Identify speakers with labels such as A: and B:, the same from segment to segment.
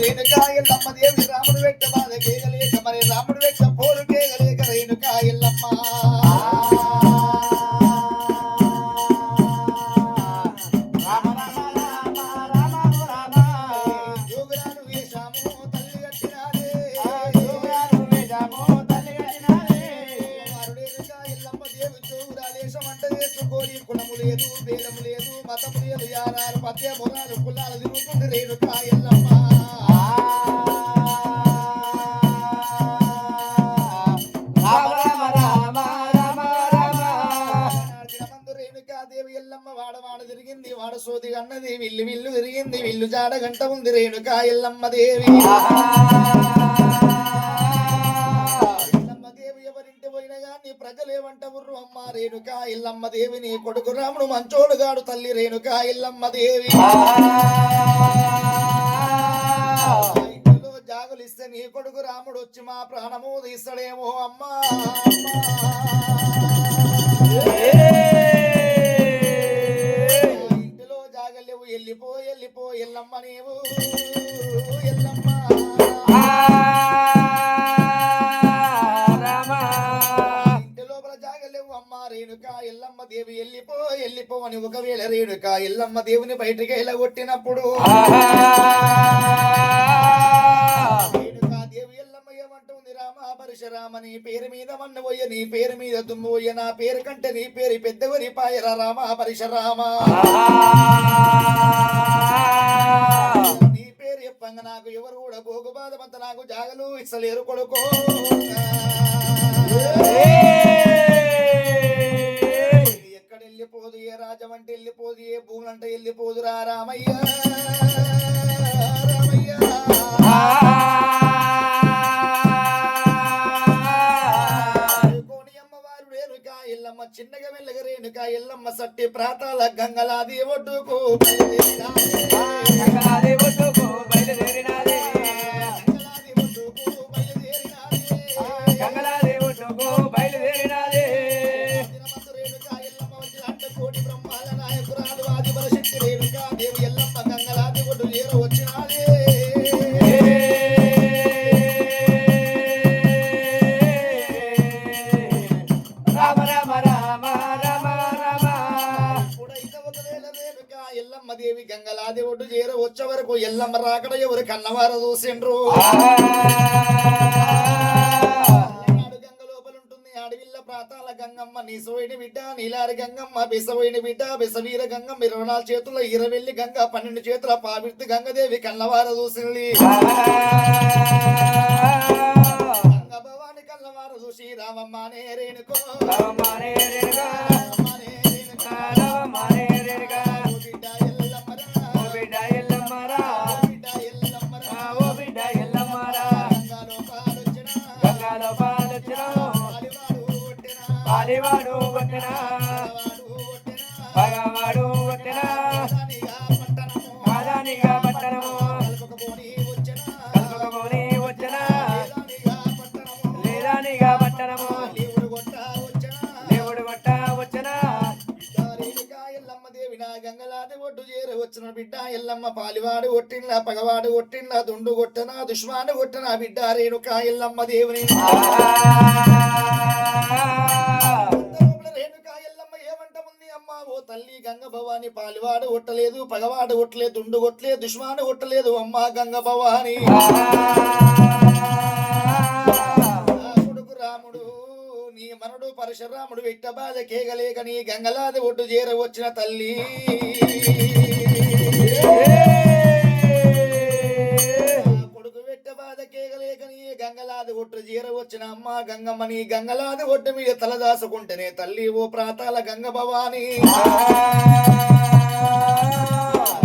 A: రేణుకా ఎల్లమ్మ దేవి రాముడు వెంట బాధ కేగలేక మరి రాముడు వెంట పోరు కేగలేక రేణుకా ఎల్లమ్మ తల్లి కులము లేదు భేదము లేదు మతము లేదు యారారు పద్య మొరాలు కులాలు తిరుగుతుంది రేణుకా ఎల్లమ్మ రేణుకాదేవి ఎల్లమ్మ వాడవాడ తిరిగింది వాడ సోది అన్నది విల్లు విల్లు తిరిగింది విల్లు జాడ గంట ఉంది రేణుకా ఎల్లమ్మ దేవి. ఎల్లమ్మ దేవి ఎవరింటి ప్రజలు ఉర్రు అమ్మ రేణుకా ఇల్లమ్మ దేవి నీ కొడుకు రాముడు మంచోడుగాడు తల్లి రేణుకా ఇల్లమ్మ దేవి. జాగులు ఇస్తే నీ కొడుకు రాముడు వచ్చి మా ప్రాణము తీస్తాడేమో అమ్మా. ఎల్లమ్మ దేవి వెళ్ళిపో వెళ్ళిపో అని ఒకవేళ రేణుక ఎల్లమ్మ దేవుని బయటికి వెళ్ళగొట్టినప్పుడు కొట్టినప్పుడు? రామ పరశురామ నీ పేరు మీద మన్నబోయ నీ పేరు మీద దుమ్మోయ నా పేరు కంటే నీ పేరు పెద్దవరి పాయర రామ పరశురామ. నీ పేరు చెప్పంగ నాకు ఎవరు కూడా భోగ బాధమంత నాకు జాగలు ఇస్తలేరు కొడుకో. వెళ్ళిపోదు ఏ రాజం అంటే వెళ్ళిపోదు ఏ భూములంటే వెళ్ళిపోదు రా రామయ్య. రామయ్య. అమ్మవారు ఎల్లమ్మ చిన్నగా వెళ్ళగ రేణుక ఎల్లమ్మ సట్టి ప్రాతాల గంగలాది ఒడ్డుకు. దేవి గంగలాది ఒడ్డు చేర వచ్చే వరకు ఎల్లమ్మ రాకడ ఎవరు కన్నవార చూసిండ్రు. ఆనాడు గంగ లోపల ఉంటుంది అడవిల్ల ప్రాతాల గంగమ్మ నీసోయిని బిడ్డ నీలారి గంగమ్మ బిసవోయిని బిడ్డ బిసవీర గంగమ్మ ఇరవై నాలుగు చేతుల ఇరవెల్లి గంగ పన్నెండు చేతుల పావిర్తి గంగదేవి కన్నవార చూసింది. గంగ భవాని కన్నవార చూసి రామమ్మ నే రేణుకో. రామమ్మ నే రేణుకో. ఓ బిడ్డ పాలివాడు కొట్టినా.
B: పగవాడు కొట్టిన
A: రాజానిగా పట్టణము.
B: పట్టణము
A: కలుపుకొని వచ్చిన.
B: కలుపుకొని వచ్చిన
A: రాజానిగా
B: లేదానిగా పట్టణము
A: దేవుడు కొట్ట వచ్చిన.
B: దేవుడు కొట్ట వచ్చిన
A: రేణుక ఎల్లమ్మ దేవి నా గంగలాది ఒడ్డు చేరి వచ్చిన బిడ్డ ఎల్లమ్మ పాలివాడు కొట్టిన పగవాడు కొట్టిన దుండు కొట్టనా దుష్మాను కొట్టిన బిడ్డ రేణుక ఎల్లమ్మ దేవుని తల్లి గంగ భవాని పాలివాడు కొట్టలేదు పగవాడు ఉట్టలేదు దుండు కొట్టలేదు దుష్మాను కొట్టలేదు అమ్మ గంగ భవాని కొడుకు రాముడు నీ మనడు పరశురాముడు విట్ట బాధ కేగలేక నీ గంగలాది ఒడ్డు చేర వచ్చిన తల్లి. ఒట్టు జీర వచ్చిన అమ్మ గంగమ్మ నీ గంగలాది ఒడ్డు మీద తలదాసుకుంటేనే తల్లి ఓ ప్రాతాల గంగ భవాని.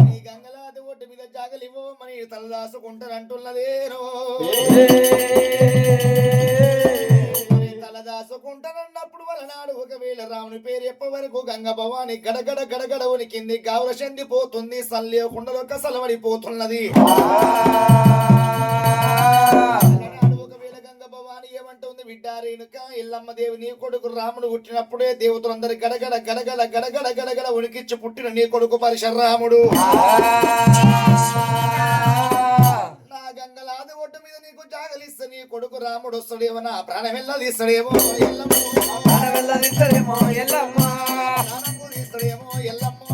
A: నీ గంగలాది ఒడ్డు మీద జాగలివో మని తలదాసుకుంటానంటున్నదేనో తలదాసుకుంటానన్నప్పుడు వలనాడు ఒకవేళ రాముని పేరు చెప్ప గంగ భవాని గడగడ గడగడ ఉనికింది గావుల చెందిపోతుంది సల్లేకుండలో కసలబడిపోతున్నది ఏమంటుంది బిడ్డ రేణుక ఎల్లమ్మ దేవి నీ కొడుకు రాముడు పుట్టినప్పుడే దేవతలందరి గడగడ గడగడ గడగడ గడగడ ఉనికిచ్చి పుట్టిన నీ కొడుకు పరశురాముడు నా కొడుకు రాముడు వస్తాడేమో నా ప్రాణమెల్ల తీస్తాడేమో ఎల్లమ్మో.
B: ప్రాణమెల్లదిద్దడేమో ఎల్లమ్మ.
A: ప్రాణము తీస్తాడేమో ఎల్లమ్మో.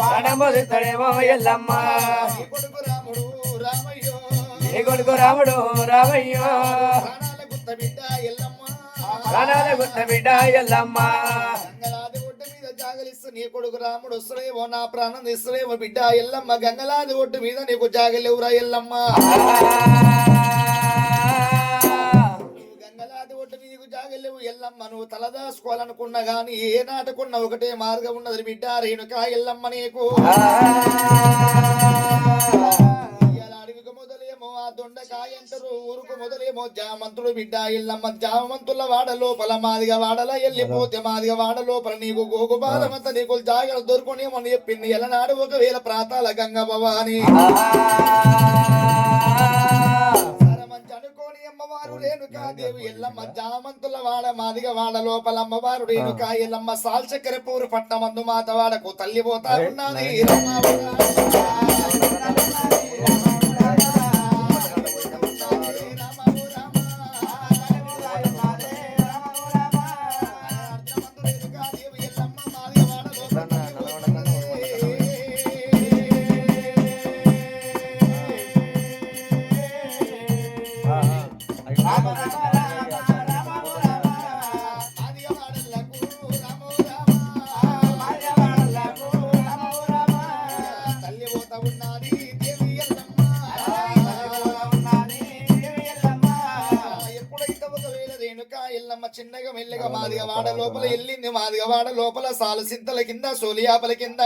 B: ప్రాణమొదిద్దడేమో ఎల్లమ్మ.
A: నీ కొడుకు రాముడు రామయ్యో.
B: నీ కొడుకు రాముడు రామయ్యో.
A: బిడ్డ ఎల్లమ్మ.
B: గుట్ట ఎల్లమ్మ
A: నీ కొడుకు రాముడు నా ప్రాణం బిడ్డ ఎల్లమ్మ. గంగలాది ఒడ్డు మీద నీకు జాగలేవురా ఎల్లమ్మ. గంగలాది ఒడ్డు మీదకు జాగలేవు ఎల్లమ్మ. నువ్వు తలదాసుకోవాలనుకున్నా గాని ఏ నాటకున్న ఒకటే మార్గం ఉన్నది బిడ్డ. రేణుక ఎల్లమ్మ నీకు. ఊరుకు మొదలేమో జామంతుడు బిడ్డ ఎల్లమ్మ జామంతుల వాడ లోపల మాదిగా వాడల వెళ్ళిపోతే మాదిగా వాడ లోపల నీకు గోగు బాధమంత నీకు జాగ్రత్త దొరుకునేమో చెప్పింది. ఎలనాడు ఒకవేళ ప్రాతాల గంగ భవాని. అనుకోని అమ్మవారు రేణుకాదేవి ఎల్లమ్మ జామంతుల వాడ మాదిగ వాడ లోపల అమ్మవారు రేణుకా ఎల్లమ్మ సాల్చక్కెర పూరు పట్టమందు మాత వాడకు తల్లి ఎల్లమ్మ చిన్నగా మెల్లగా మాదిగ వాడ లోపల వెళ్ళింది మాదిగ వాడ లోపల సాలు సింతల కింద సోలియాపల కింద.